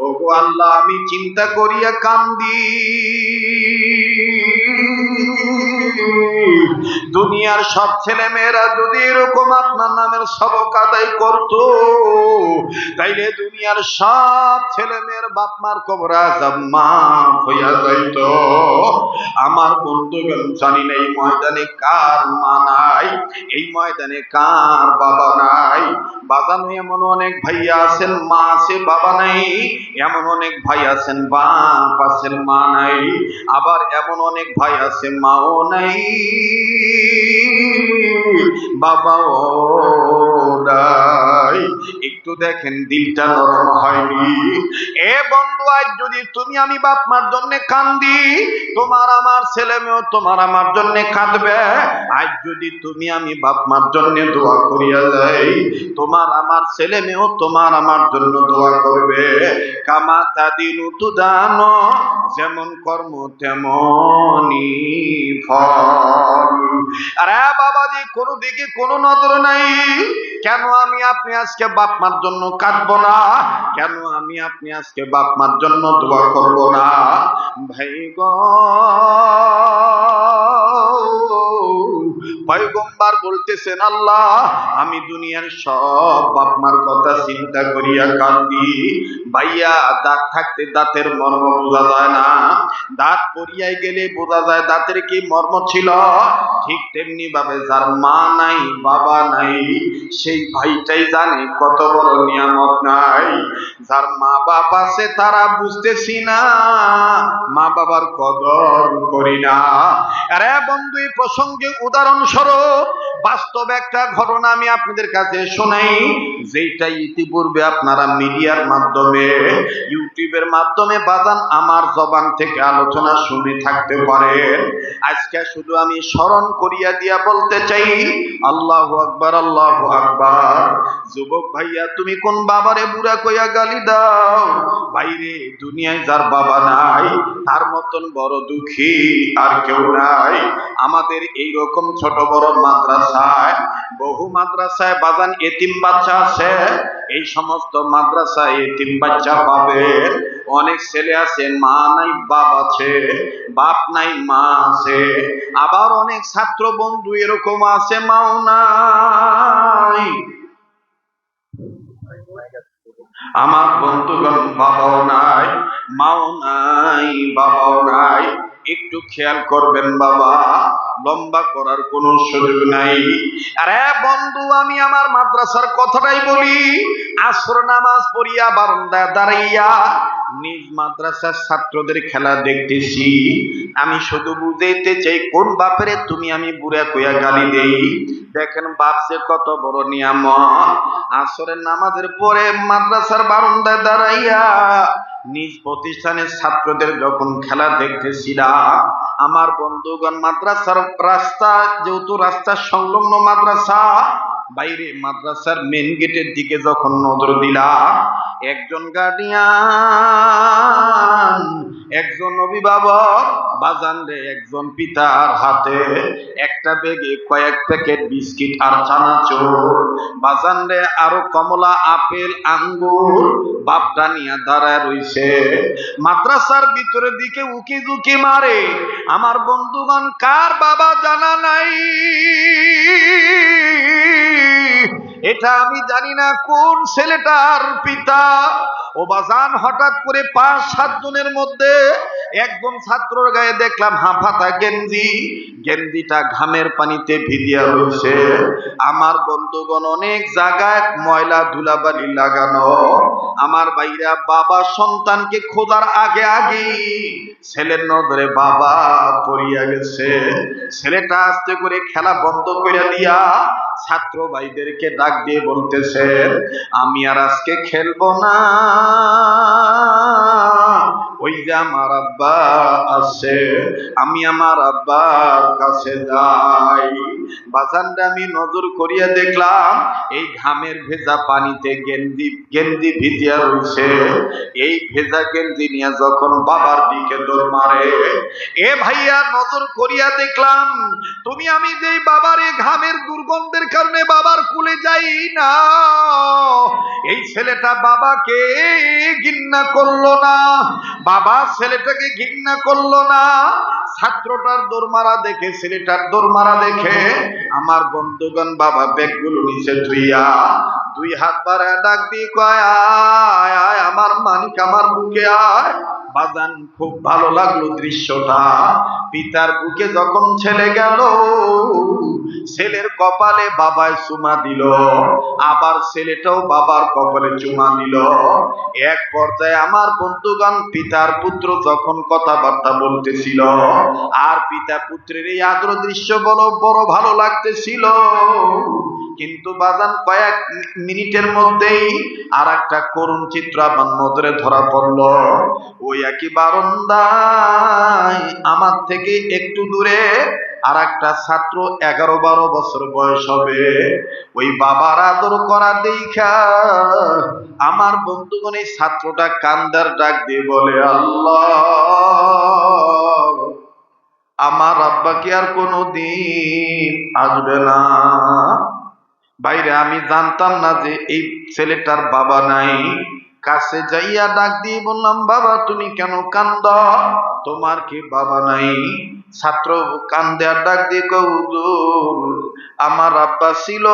ওগো আল্লাহ আমি চিন্তা করিয়া কান্দি। দুনিয়ার সব ছেলে মেয়েরা যদি এরকম আপনার নামের সবক আদায় করত, তাইলে দুনিয়ার সব ছেলে মেয়ের বাপ মার কবর আজাব মাফ হইয়া যাইত। আমার বন্ধুগণ, জানি না এই ময়দানে কার মা নাই, এই ময়দানে কার বাবা নাই। বাজানো এমন অনেক ভাইয়া আছেন, মা আছে, বাবা নাই। এমন অনেক ভাই আছেন, বাপ আছেন, মা নাই। আবার এমন অনেক ভাই আছে, মাও নাই। عليم বাবাও নাই। একটু দেখেন, দিলটা নরম হয়নি। এ বন্ধু, আজ যদি তুমি আমি বাপ মার জন্য কান্দি, তোমার আমার ছেলে মেয়েও তোমার আমার জন্য কাঁদবে। আজ যদি তুমি আমি বাপ মার জন্য দোয়া করিয়া যাই, তোমার আমার ছেলে মেয়েও তোমার আমার জন্য দোয়া করবে। কামা তাদিন তু দানো যেমন কর্ম তেমনি ফল। আরে বাবাজি কোনো দিকে কোনো নজর নাই। কেন আমি আপনি আজকে বাপ মার জন্য কাঁদবো না? কেন আমি আপনি আজকে বাপ মার জন্য দোয়া করব না? ভাই গো। পয়গম্বার বলতেছেন, আল্লাহ, আমি দুনিয়ার সব বাপ মার কথা চিন্তা করিয়া কান্দি। ভাইয়া, দাঁত থাকতে দাঁতের মর্ম বোঝা যায় না। দাঁত পরিয়াই গেলে বোঝা যায় দাঁতের কি মর্ম ছিল। ঠিক তেমনি ভাবে যার মা নাই, বাবা নাই, সেই ভাইটাই জানে কত বড় নিয়ামত নাই। যার মা বাবা আছে তারা বুঝতেছি না, মা বাবার কদর করি না। আরে বন্ধু এই প্রসঙ্গে উদাহরণস্বরূপ, বাস্তব একটা ঘটনা আমি আপনাদের কাছে শোনাই যেটা ইতিপূর্বে আপনারা মিডিয়ার মাধ্যমে, ইউটিউবের মাধ্যমে বাজান আমার জবান থেকে আলোচনা শুনে থাকতে পারেন। আজকে শুধু আমি স্মরণ করিয়া দিয়া বলতে চাই, আল্লাহ আকবার আল্লাহ আকবার। যুবক ভাইয়া, তুমি কোন বাবারে বুড়া কইয়া গালি দাও? বাইরে দুনিয়ায় যার বাবা নাই, তার মতন বড় দুঃখী আর কেউ নাই। আমাদের এই রকম ছোট বড় মাদ্রাসায়, বহু মাদ্রাসায় বাজান এতিম বাচ্চা আছে। এই সমস্ত মাদ্রাসায় এতিম বাচ্চা পাবে অনেক ছেলে আছে, মা নাই, বাপ আছে, বাপ নাই, মা আছে। আবার অনেক ছাত্র বন্ধু এরকম আছে, মাও নাই। আমার বন্ধুগণ, বাবাও নাই, মাও নাই, বাবাও নাই। একটু খেয়াল করবেন বাবা, লম্বা করার কোনো সুযোগ নাই। আরে বন্ধু, আমি আমার মাদ্রাসার কথাটাই বলি, আসর নামাজ পড়িয়া বারান্দায় দাঁড়াইয়া নিজ মাদ্রাসার ছাত্রদের খেলা দেখতেছি। আমি শুধু বুঝাইতে চাই, কোন বাপেরে তুমি আমি বুড়া কইয়া গালি দেই? দেখেন বাপ যে কত বড় নিয়ামত। আসরের নামাজের পরে মাদ্রাসার বারান্দায় দাঁড়াইয়া নিজ প্রতিষ্ঠানের ছাত্রদের যখন খেলা দেখতেছিলাম, আমার বন্ধুগণ মাদ্রাসার রাস্তা, যেহেতু রাস্তার সংলগ্ন মাদ্রাসা, বাইরে মাদ্রাসার মেন গেটের দিকে যখন নজর দিলাম একজন গার্ডিয়ান, একজন অভিভাবক, বাজান রে একজন পিতার হাতে। একটা বেগে কয়েক প্যাকেট বিস্কিট আর চানাচুর। বাজান রে আরও কমলা আপেল, আঙ্গুর, বাপটা নিয়ে দাঁড়ায় রইছে। মাদ্রাসার ভিতরের দিকে উকি ঝুঁকি মারে। আমার বন্ধুগণ, কার বাবা জানা নাই? এটা আমি জানি না কোন ছেলেটার পিতা। ও বাজান হঠাৎ করে পাঁচ সাত জনের মধ্যে একজন ছাত্রর গায়ে দেখলাম হাফাতা গেঞ্জি। গেঞ্জিটা ঘামের পানিতে ভিজিয়া রয়েছে। আমার বন্ধুগণ অনেক জায়গায় ময়লা ধুলাবালি লাগানো। আমার বাইরা বাবা সন্তানকে খোঁজার আগে আগে ছেলের নজরে বাবা পড়িয়া গেছে। ছেলেটা আস্তে করে খেলা বন্ধ করে দিয়া ছাত্র ভাইদেরকে ডাক দিয়ে বলতেছেন আমি আর আজকে খেলব না। ওই যে আমার আব্বা আছে, আমি আমার আব্বার কাছে যাই। বাসানটা আমি নজর করিয়া দেখলাম, এই ঘামের ভেজা পানিতে গেঞ্জি গেঞ্জি ভিজিয়া রয়েছে এই ভেজা গেঞ্জি নিয়ে যখন বাবার দিকে দৌড় মারে, এ ভাইয়া, নজর করিয়া দেখলাম, তুমি আমি যেই বাবার এই ঘামের দুর্গন্ধের কারণে বাবার কুলে যাই না। এই ছেলেটা বাবাকে ঘৃণা করল না, বাবা ছেলেটাকে ঘৃণা করল না ছাত্রটার দোরমারা দেখে, ছেলেটার দোরমারা দেখে, আমার বন্ধুগণ বাবা ব্যাগগুলো নিচে ধুইয়া, দুই হাত বাড়া ডাক দি, কয়, আয় আয়, আমার মানিক আমার বুকে আয়। বাজান, খুব ভালো লাগল দৃশ্যটা। পিতার বুকে যখন ছেলে গেল ছেলের কপালে বাবায় চুমা দিল, আবার ছেলেটাও বাবার কপালে চুমা দিল। এক পর্যায়ে আমার বন্ধুগণ পিতার পুত্র যখন কথাবার্তা বলতেছিল, আর পিতা পুত্রের এই আদ্র দৃশ্য বড় বড় ভালো লাগতেছিল। কিন্তু বাজান কয়েক মিনিটের মধ্যেই আর একটা করুণ চিত্র আমার নজরে ধরা পড়ল। ওই একই বারন্দায় আমার থেকে একটু দূরে আর একটা ছাত্র এগারো বারো বছর বয়স হবে। ওই বাবার আদর করা দেখা আমার বন্ধুগণ এই ছাত্রটা কান্দার ডাক দিয়ে বলে, আল্লাহ, আমার আব্বা কি আর কোনো দিন আসবে না? বাইরে আমি জানতাম না যে এই ছেলেটার বাবা নাই। কাছে যাইয়া ডাক দিয়ে বললাম, বাবা, তুমি কেন কান্দ? তোমার কি বাবা নাই? ছাত্র কান্দে আর ডাক দিয়ে কয়, আমার আব্বা ছিল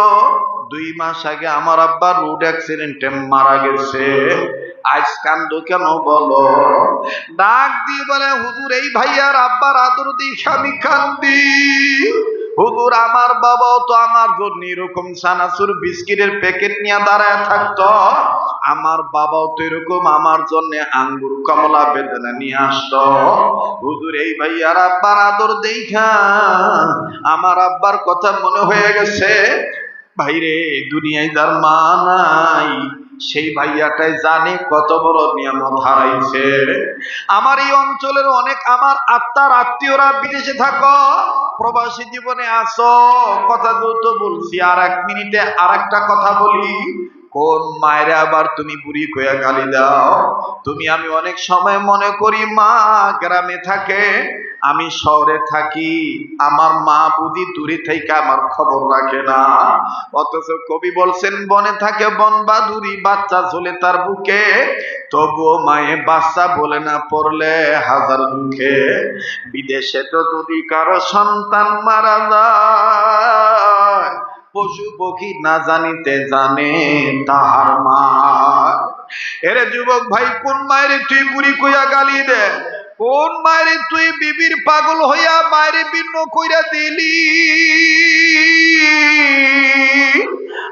দুই মাস আগে আমার আব্বা রোড অ্যাক্সিডেন্টে মারা গেছে। আজ কান্দ কেন বলো? ডাক দিয়ে বলে হুজুর এই ভাইয়ার আব্বার আদর দিয়ে আমি কান্দি? হুজুর আমার বাবাও তো আমার জন্য এরকম সানাসুর বিস্কিটের প্যাকেট নিয়ে দাঁড়ায় থাকতো। আমার বাবাও তো এরকম, আমার জন্য আঙ্গুর, কমলা বেদনা নিয়ে আসতো। হুজুর, এই ভাইয়ার আব্বার আদর দেখা আমার আব্বার কথা মনে হয়ে গেছে, ভাইরে, দুনিয়ায় যার মা নাই, সেই ভাইয়াটাই জানে কত বড় নিয়ামত হারাইছে। আমার এই অঞ্চলের অনেক, আমার আত্মার আত্মীয়রা বিদেশে থাকো, প্রবাসী জীবনে আসো। কথা যেহেতু বলছি, আর এক মিনিটে আর একটা কথা বলি। কোন মায়ের আবার তুমি বুড়ি কইয়া গালি দাও? তুমি আমি অনেক সময় মনে করি মা গ্রামে থাকে, আমি শহরে থাকি, আমার মা বুঝি দূরে থেকে আমার খবর রাখে না। অথচ কবি বলছেন, বনে থাকে বন বাদুরি, বাচ্চা ঝোলে তার বুকে। তবুও মায়ে বাচ্চা বলে না পড়লে হাজার দুঃখে। বিদেশে তো যদি কারও সন্তান মারা যায় পশু পক্ষী না জানিতে জানে তাহার মা। এরে যুবক ভাই, কোন মায়ের তুই বুড়ি কইয়া গালি দে? কোন মায়ের তুই বিবির পাগল হইয়া মায়ের ভিন্ন কইরা দিলি?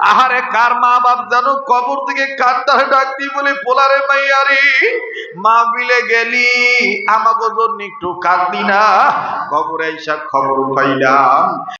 আহারে, কার মা বাপ জানো কবর থেকে কান্দার ডাক দি বলে পোলারে মাইয়ারি মা বিলে গেলি আমাকে জন্য একটু না? কবরে খবর পাইলাম।